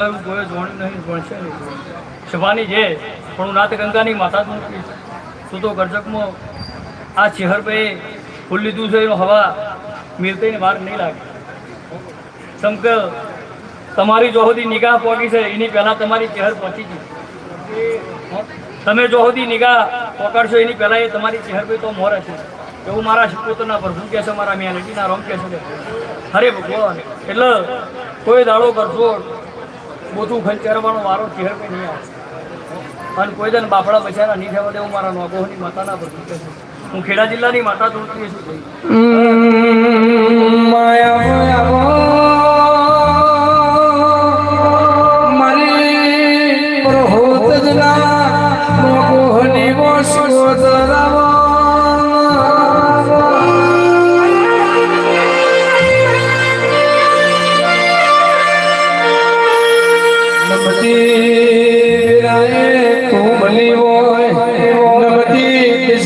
કોઈ છે પણ હું નાથ ગંગાની માતા જ નથી તું તો ગરજકમાં, આ ચહેર પે ફૂલ લીધું છે, એનો હવા મિલતે વાર નહીં લાગે. સમક તમારી જો સુધી નિગાહ પહોંચી છે, એની પહેલાં તમારી ચહેર પહોંચી ગઈ. તમે જો સુધી નિગાહ પકડશો, એની પહેલાં એ તમારી ચહેર ભાઈ તો મોર હશે. એવું મારા પોતાના પ્રભુ કહે છે, મારા મેલેટીના રોમ કહે છે. હરે ભગવાન. એટલે કોઈ દાડો કરશો બધું ખંચરવાનો મારો ચહેર કંઈ નહીં આવે. અને કોઈ દન બાપડા બચારા નહીં થવા દેવું, મારા નોગોની માતાના કહે હું ખેડા જિલ્લાની માતા જોડતી છું ભાઈ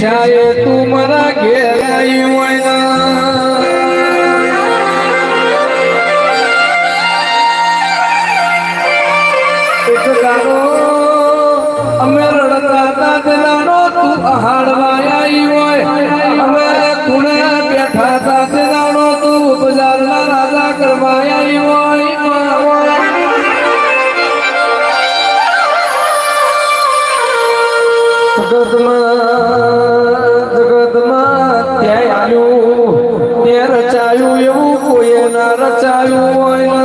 નમતી દિશાએ તું મારા ઘેર આવી હોય અમે રડતા હતા તેનાનો તું અહાડવા આવી હોય અમે કુણે બેઠા જગતમાં જગતમાં ત્યાં આવ્યું ત્યાં રચાયું એવું કોઈ ના રચાયું હોય.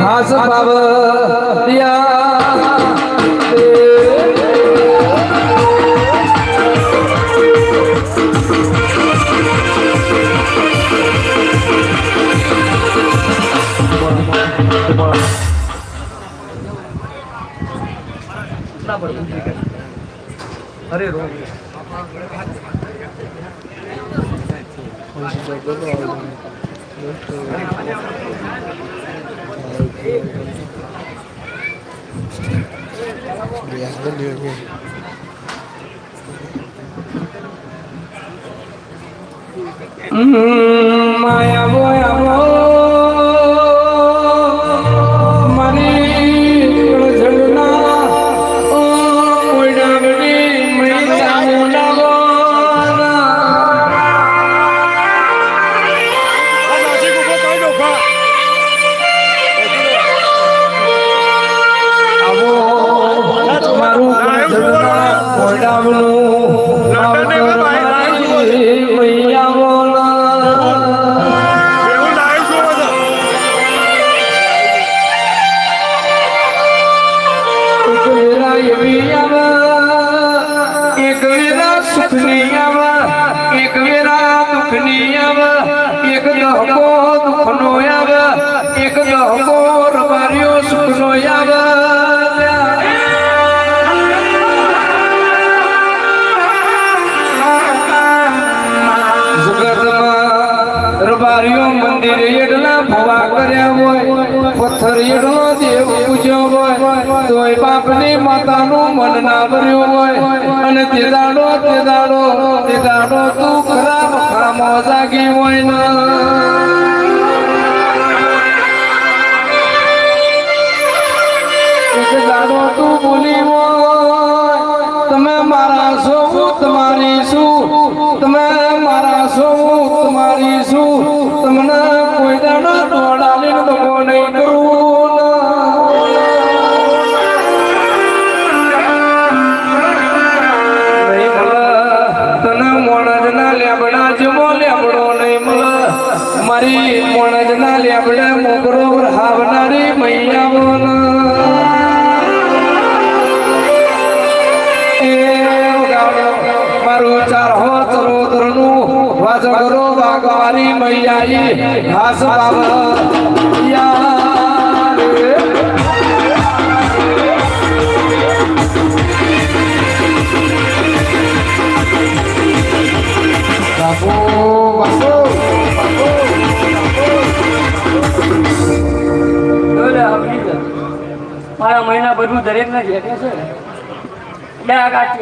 હાસ બાબ ના પ્રભુ કહે છે હરે રોમ માયા બોયા વેરા સુખની આવ, એક વેરા દુઃખની આવ, એક દહકો દુઃખનો આવ, એક દહકો રમાર્યો સુખ નો આવ રબારીઓ મંદિર એટલા ભવા કર્યા હોય, પથ્થર એટલો દેવ પૂજ્યો હોય, તોય બાપની માતાનું મન ના ભર્યું હોય, અને તે દાડો જાગી હોય દાડો તું બોલી તમે મારા છો તમારી શું તમે મારા છો તમારી શું લેબડા જેવો લેબડો નહીં મળે મારી મોણજના લેબડે મોગરો હાવનારી મૈયા બોલ મારું ચાર હો ચરોતરનું વાજગરો વાગવારી મૈયાઈ હાસ બાબ બધું દરેકને જેઠે છે. કાચી